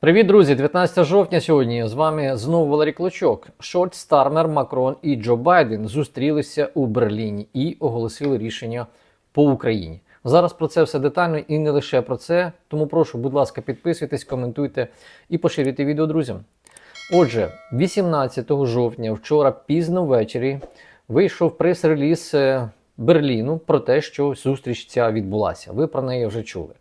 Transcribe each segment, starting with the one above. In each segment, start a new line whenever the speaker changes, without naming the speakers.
Привіт, друзі! 19 жовтня сьогодні з вами знову Валерій Клочок. Шольц, Стармер, Макрон і Джо Байден зустрілися у Берліні і оголосили рішення по Україні. Зараз про це все детально і не лише про це. Тому прошу, будь ласка, підписуйтесь, коментуйте і поширюйте відео друзям. Отже, 18 жовтня, вчора пізно ввечері, вийшов прес-реліз е, Берліну про те, що зустріч ця відбулася. Ви про неї вже чули.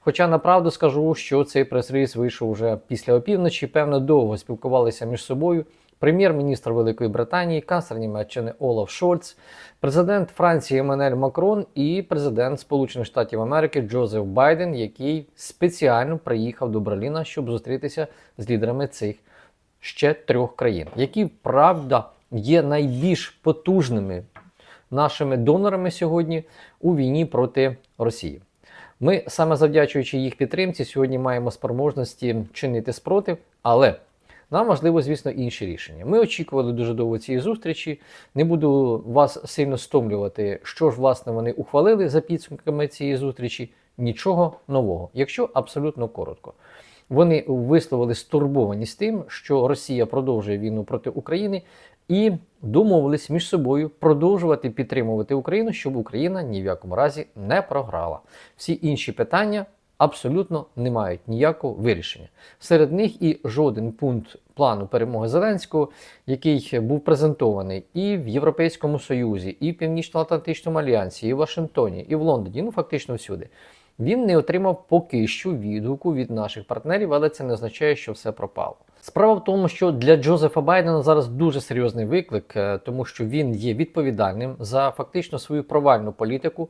Хоча направду скажу, що цей прес-реліз вийшов вже після опівночі, певно, довго спілкувалися між собою. Прем'єр-міністр Великої Британії, канцлер Німеччини Олаф Шольц, президент Франції Еммануель Макрон і президент Сполучених Штатів Америки Джозеф Байден, який спеціально приїхав до Берліна, щоб зустрітися з лідерами цих ще трьох країн, які правда є найбільш потужними нашими донорами сьогодні у війні проти Росії. Ми саме завдячуючи їх підтримці, сьогодні маємо спроможності чинити спротив, але нам важливо, звісно, інші рішення. Ми очікували дуже довго цієї зустрічі. Не буду вас сильно стомлювати, що ж власне вони ухвалили за підсумками цієї зустрічі. Нічого нового, якщо абсолютно коротко. Вони висловили стурбованість тим, що Росія продовжує війну проти України, і домовились між собою продовжувати підтримувати Україну, щоб Україна ні в якому разі не програла. Всі інші питання абсолютно не мають ніякого вирішення. Серед них і жоден пункт плану перемоги Зеленського, який був презентований і в Європейському Союзі, і в Північно-Атлантичному альянсі, і в Вашингтоні, і в Лондоні, ну фактично всюди. Він не отримав поки що відгуку від наших партнерів, але це не означає, що все пропало. Справа в тому, що для Джозефа Байдена зараз дуже серйозний виклик, е, тому що він є відповідальним за фактично свою провальну політику,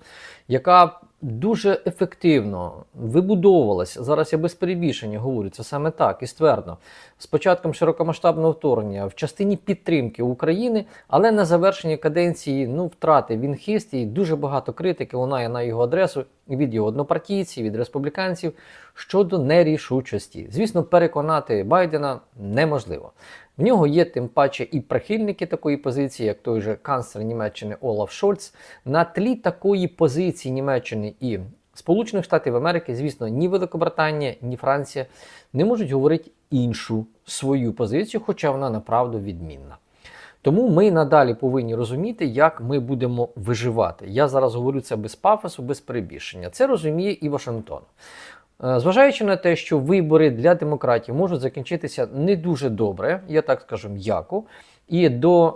яка дуже ефективно вибудовувалася. Зараз я без перебільшення говорю це саме так і ствердно. З початком широкомасштабного вторгнення в частині підтримки України, але на завершенні каденції ну втратив він хист і дуже багато критики лунає на його адресу від його однопартійців, від республіканців щодо нерішучості. Звісно, переконати Байдена неможливо. В нього є тим паче і прихильники такої позиції, як той же канцлер Німеччини Олаф Шольц. На тлі такої позиції Німеччини і Сполучених Штатів Америки, звісно, ні Великобританія, ні Франція не можуть говорити іншу свою позицію, хоча вона направду відмінна. Тому ми надалі повинні розуміти, як ми будемо виживати. Я зараз говорю це без пафосу, без перебільшення. Це розуміє і Вашингтон. Е, Зважаючи на те, що вибори для демократів можуть закінчитися не дуже добре, я так скажу м'яко, і до е,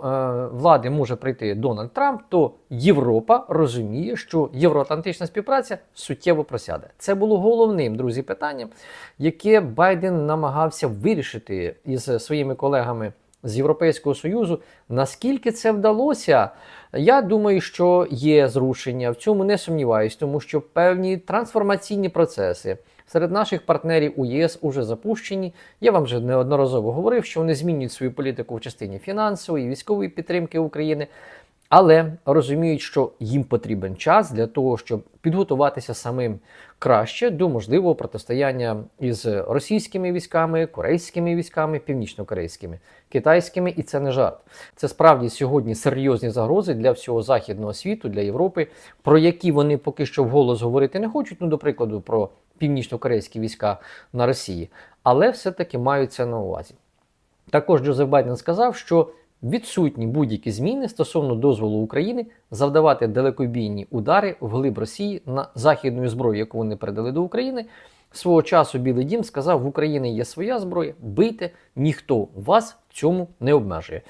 влади може прийти Дональд Трамп, то Європа розуміє, що євроатлантична співпраця суттєво просяде. Це було головним, друзі, питанням, яке Байден намагався вирішити із своїми колегами з Європейського Союзу. Наскільки це вдалося? Я думаю, що є зрушення. В цьому не сумніваюсь, тому що певні трансформаційні процеси серед наших партнерів у ЄС уже запущені. Я вам вже неодноразово говорив, що вони змінюють свою політику в частині фінансової військової підтримки України. Але розуміють, що їм потрібен час для того, щоб підготуватися самим краще до можливого протистояння із російськими військами, корейськими військами, північно-корейськими, китайськими, і це не жарт. Це справді сьогодні серйозні загрози для всього західного світу, для Європи, про які вони поки що вголос говорити не хочуть. Ну, до прикладу, про північно-корейські війська на Росії, але все-таки мають це на увазі. Також Джозеф Байден сказав, що відсутні будь-які зміни стосовно дозволу України завдавати далекобійні удари в глиб Росії на західну зброю, яку вони передали до України. Свого часу Білий Дім сказав, в Україні є своя зброя, бийте, ніхто вас цьому не обмежує.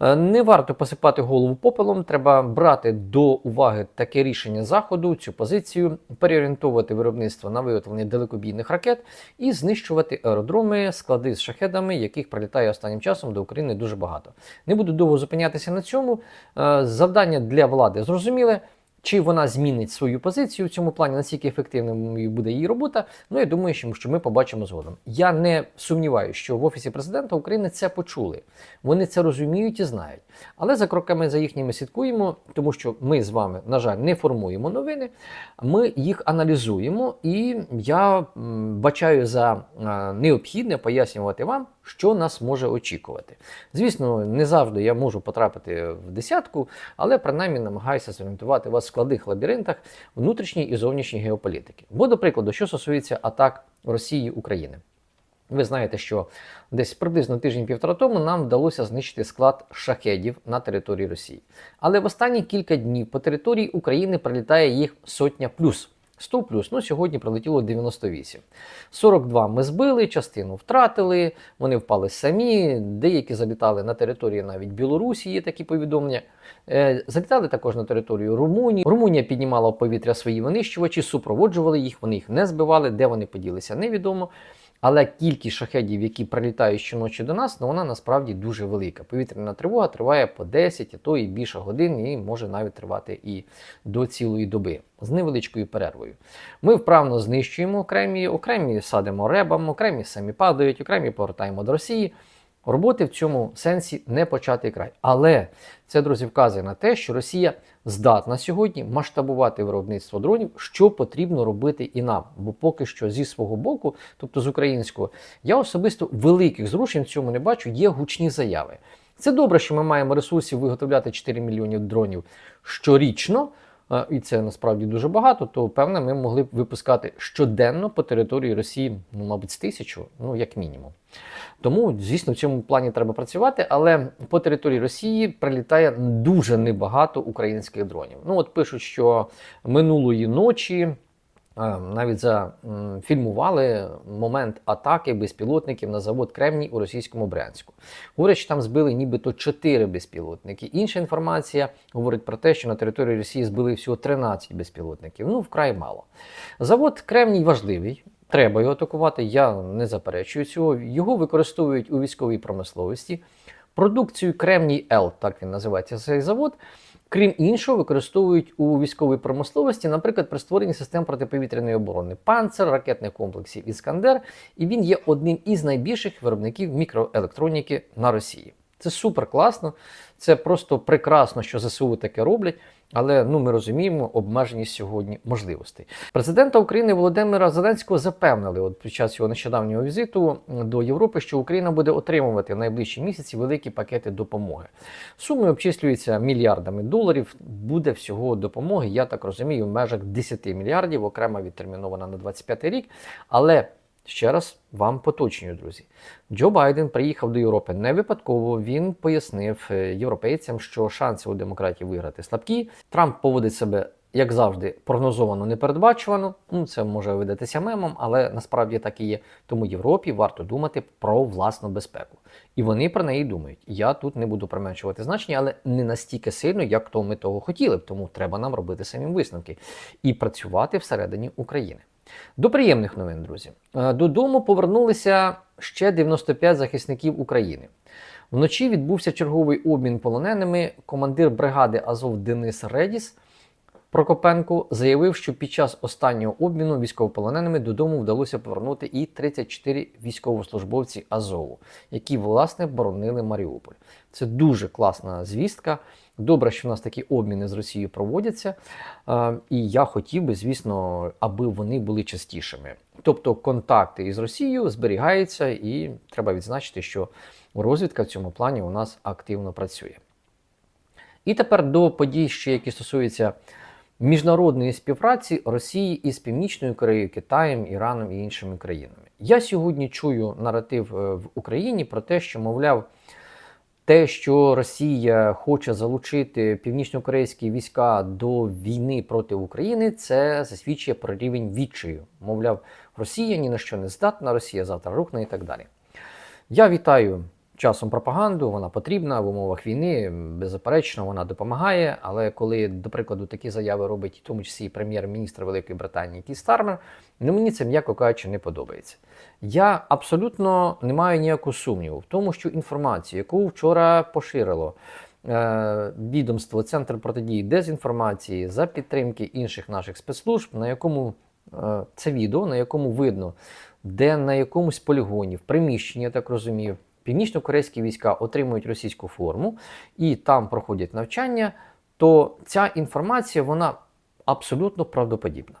Е, Не варто посипати голову попелом, треба брати до уваги таке рішення Заходу, цю позицію, переорієнтовувати виробництво на виготовлення далекобійних ракет і знищувати аеродроми, склади з шахедами, яких прилітає останнім часом до України дуже багато. Не буду довго зупинятися на цьому. Е, Завдання для влади зрозуміле. Чи вона змінить свою позицію в цьому плані, наскільки ефективною буде її робота? Ну я думаю, що ми побачимо згодом. Я не сумніваюся, що в офісі президента України це почули. Вони це розуміють і знають. Але за кроками за їхніми слідкуємо, тому що ми з вами, на жаль, не формуємо новини. Ми їх аналізуємо, і я бачаю за необхідне пояснювати вам, що нас може очікувати. Звісно, не завжди я можу потрапити в десятку, але принаймні намагаюся зорієнтувати вас в складних лабіринтах внутрішньої і зовнішньої геополітики. Бо, до прикладу, що стосується атак Росії України. Ви знаєте, що десь приблизно тиждень-півтора тому нам вдалося знищити склад шахедів на території Росії. Але в останні кілька днів по території України прилітає їх сотня плюс. 100 плюс, ну сьогодні прилетіло 98. 42 ми збили, частину втратили, вони впали самі, деякі залітали на території навіть Білорусі, є такі повідомлення. Е, залітали також на територію Румунії. Румунія піднімала в повітря свої винищувачі, супроводжували їх, вони їх не збивали, де вони поділися, невідомо. Але кількість шахедів, які прилітають щоночі до нас, ну вона насправді дуже велика. Повітряна тривога триває по 10, а то і більше годин, і може навіть тривати і до цілої доби з невеличкою перервою. Ми вправно знищуємо окремі, окремі садимо ребам, окремі самі падають, окремі повертаємо до Росії. Роботи в цьому сенсі не початий край. Але це, друзі, вказує на те, що Росія здатна сьогодні масштабувати виробництво дронів, що потрібно робити і нам. Бо поки що зі свого боку, тобто з українського, я особисто великих зрушень в цьому не бачу, є гучні заяви. Це добре, що ми маємо ресурсів виготовляти 4 мільйонів дронів щорічно. І це насправді дуже багато, то певне, ми могли б випускати щоденно по території Росії, ну, мабуть, з тисячу, ну як мінімум. Тому, звісно, в цьому плані треба працювати, але по території Росії прилітає дуже небагато українських дронів. Ну от пишуть, що минулої ночі. Навіть зафільмували момент атаки безпілотників на завод Кремній у російському Брянську. Говорять, що там збили нібито 4 безпілотники. Інша інформація говорить про те, що на території Росії збили всього 13 безпілотників. Ну, вкрай мало. Завод Кремній важливий. Треба його атакувати, я не заперечую цього. Його використовують у військовій промисловості. Продукцію Кремній Л, так він називається цей завод. Крім іншого, використовують у військовій промисловості, наприклад, при створенні систем протиповітряної оборони панцер, ракетних комплексів Іскандер, і він є одним із найбільших виробників мікроелектроніки на Росії. Це супер класно, це просто прекрасно, що ЗСУ таке роблять. Але ну ми розуміємо обмеженість сьогодні можливостей. Президента України Володимира Зеленського запевнили от під час його нещодавнього візиту до Європи, що Україна буде отримувати в найближчі місяці великі пакети допомоги. Суми обчислюються мільярдами доларів. Буде всього допомоги, я так розумію, в межах 10 мільярдів, окремо відтермінована на 25 рік. Але Ще раз вам поточнюю, друзі. Джо Байден приїхав до Європи не випадково. Він пояснив е, європейцям, що шанси у демократів виграти слабкі. Трамп поводить себе, як завжди, прогнозовано непередбачувано. Ну, це може видатися мемом, але насправді так і є. Тому Європі варто думати про власну безпеку. І вони про неї думають. Я тут не буду применшувати значення, але не настільки сильно, як то ми того хотіли б. Тому треба нам робити самі висновки і працювати всередині України. До приємних новин, друзі. Е, Додому повернулися ще 95 захисників України. Вночі відбувся черговий обмін полоненими. Командир бригади Азов Денис Редіс Прокопенко заявив, що під час останнього обміну військовополоненими додому вдалося повернути і 34 військовослужбовці Азову, які власне боронили Маріуполь. Це дуже класна звістка. Добре, що в нас такі обміни з Росією проводяться. Е, І я хотів би, звісно, аби вони були частішими. Тобто контакти із Росією зберігаються, і треба відзначити, що розвідка в цьому плані у нас активно працює. І тепер до подій, ще які стосуються міжнародної співпраці Росії із Північною Кореєю, Китаєм, Іраном і іншими країнами. Я сьогодні чую наратив е, в Україні про те, що, мовляв, те, що Росія хоче залучити північнокорейські війська до війни проти України, це засвідчує про рівень відчаю. Мовляв, Росія ні на що не здатна, Росія завтра рухне і так далі. Я вітаю часом пропаганду, вона потрібна в умовах війни, беззаперечно, вона допомагає. Але коли, до прикладу, такі заяви робить, в тому числі прем'єр-міністр Великої Британії Кі Стармер, ну мені це м'яко кажучи не подобається. Я абсолютно не маю ніякого сумніву в тому, що інформацію, яку вчора поширило е, відомство Центр протидії дезінформації за підтримки інших наших спецслужб, на якому е, це відео, на якому видно, де на якомусь полігоні, в приміщенні, я так розумію, північно-корейські війська отримують російську форму і там проходять навчання, то ця інформація вона абсолютно правдоподібна.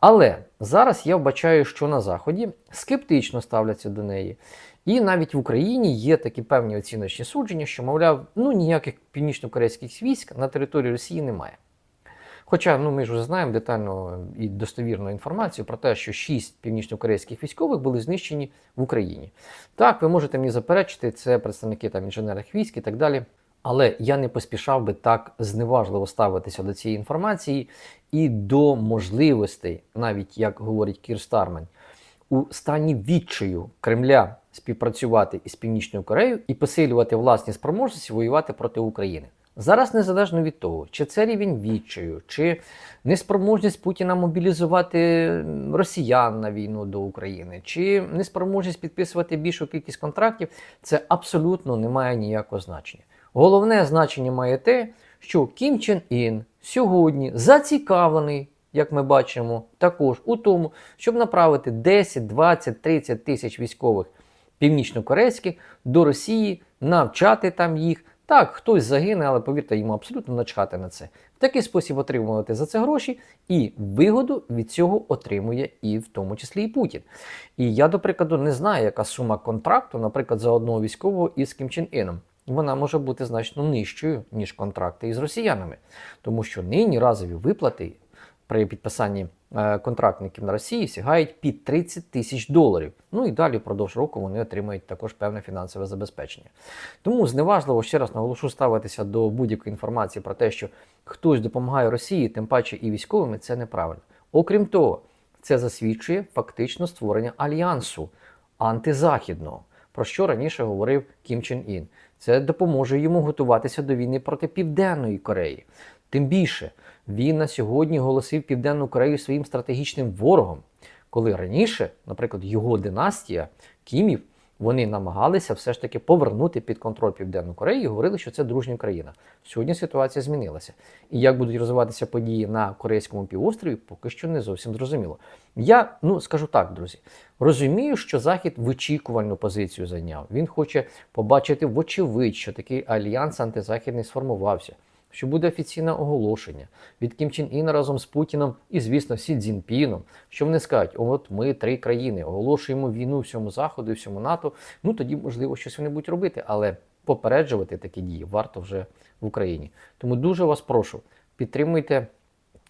Але зараз я вбачаю, що на Заході скептично ставляться до неї. І навіть в Україні є такі певні оціночні судження, що, мовляв, ну ніяких північно-корейських військ на території Росії немає. Хоча ну, ми ж вже знаємо детально і достовірну інформацію про те, що шість північнокорейських військових були знищені в Україні. Так, ви можете мені заперечити, це представники там інженерних військ і так далі. Але я не поспішав би так зневажливо ставитися до цієї інформації і до можливостей, навіть як говорить Кір Стармен, у стані відчаю Кремля співпрацювати із Північною Кореєю і посилювати власні спроможності воювати проти України. Зараз незалежно від того, чи це рівень відчаю, чи неспроможність Путіна мобілізувати росіян на війну до України, чи неспроможність підписувати більшу кількість контрактів, це абсолютно не має ніякого значення. Головне значення має те, що Кім Чен Ін сьогодні зацікавлений, як ми бачимо, також у тому, щоб направити 10, 20, 30 тисяч військових північнокорейських до Росії, навчати там їх. Так, хтось загине, але повірте, йому абсолютно начхати на це. В такий спосіб отримувати за це гроші, і вигоду від цього отримує і в тому числі і Путін. І я, до прикладу, не знаю, яка сума контракту, наприклад, за одного військового із Кім Чен Іном. Вона може бути значно нижчою, ніж контракти із росіянами, тому що нині разові виплати при підписанні контрактників на Росії сягають під 30 тисяч доларів. Ну і далі впродовж року вони отримають також певне фінансове забезпечення. Тому зневажливо ще раз наголошу ставитися до будь-якої інформації про те, що хтось допомагає Росії, тим паче і військовими, це неправильно. Окрім того, це засвідчує фактично створення альянсу антизахідного, про що раніше говорив Кім Чен Ін. Це допоможе йому готуватися до війни проти Південної Кореї. Тим більше він на сьогодні оголосив Південну Корею своїм стратегічним ворогом, коли раніше, наприклад, його династія Кімів, вони намагалися все ж таки повернути під контроль Південну Корею і говорили, що це дружня країна. Сьогодні ситуація змінилася. І як будуть розвиватися події на Корейському півострові, поки що не зовсім зрозуміло. Я ну скажу так, друзі, розумію, що Захід вичікувальну позицію зайняв. Він хоче побачити вочевидь, що такий альянс антизахідний сформувався. Що буде офіційне оголошення від Кім Чен Іна разом з Путіном і, звісно, Сі Цзіньпіном, що вони скажуть, от ми три країни оголошуємо війну всьому Заходу і всьому НАТО. Ну тоді, можливо, щось вони будуть робити, але попереджувати такі дії варто вже в Україні. Тому дуже вас прошу, підтримуйте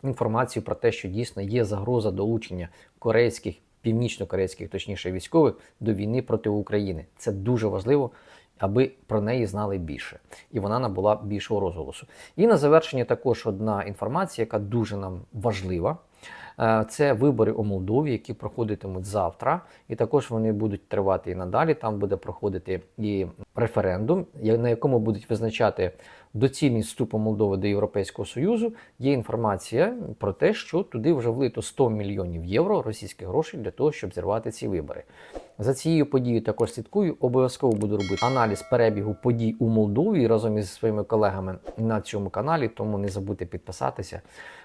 інформацію про те, що дійсно є загроза долучення корейських, північно-корейських, точніше військових до війни проти України. Це дуже важливо. Аби про неї знали більше, і вона набула більшого розголосу. І на завершення також одна інформація, яка дуже нам важлива. Е, Це вибори у Молдові, які проходитимуть завтра, і також вони будуть тривати і надалі. Там буде проходити і референдум, на якому будуть визначати доцільність вступу Молдови до Європейського Союзу. Є інформація про те, що туди вже влито 100 мільйонів євро російських грошей для того, щоб зірвати ці вибори. За цією подією також слідкую. Обов'язково буду робити аналіз перебігу подій у Молдові разом із своїми колегами на цьому каналі. Тому не забудьте підписатися,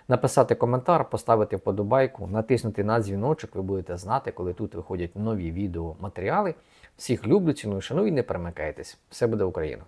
написати коментар, поставити вподобайку, натиснути на дзвіночок. Ви будете знати, коли тут виходять нові відеоматеріали. Всіх люблю, ціную, шаную і не перемикайтесь. Все буде Україна!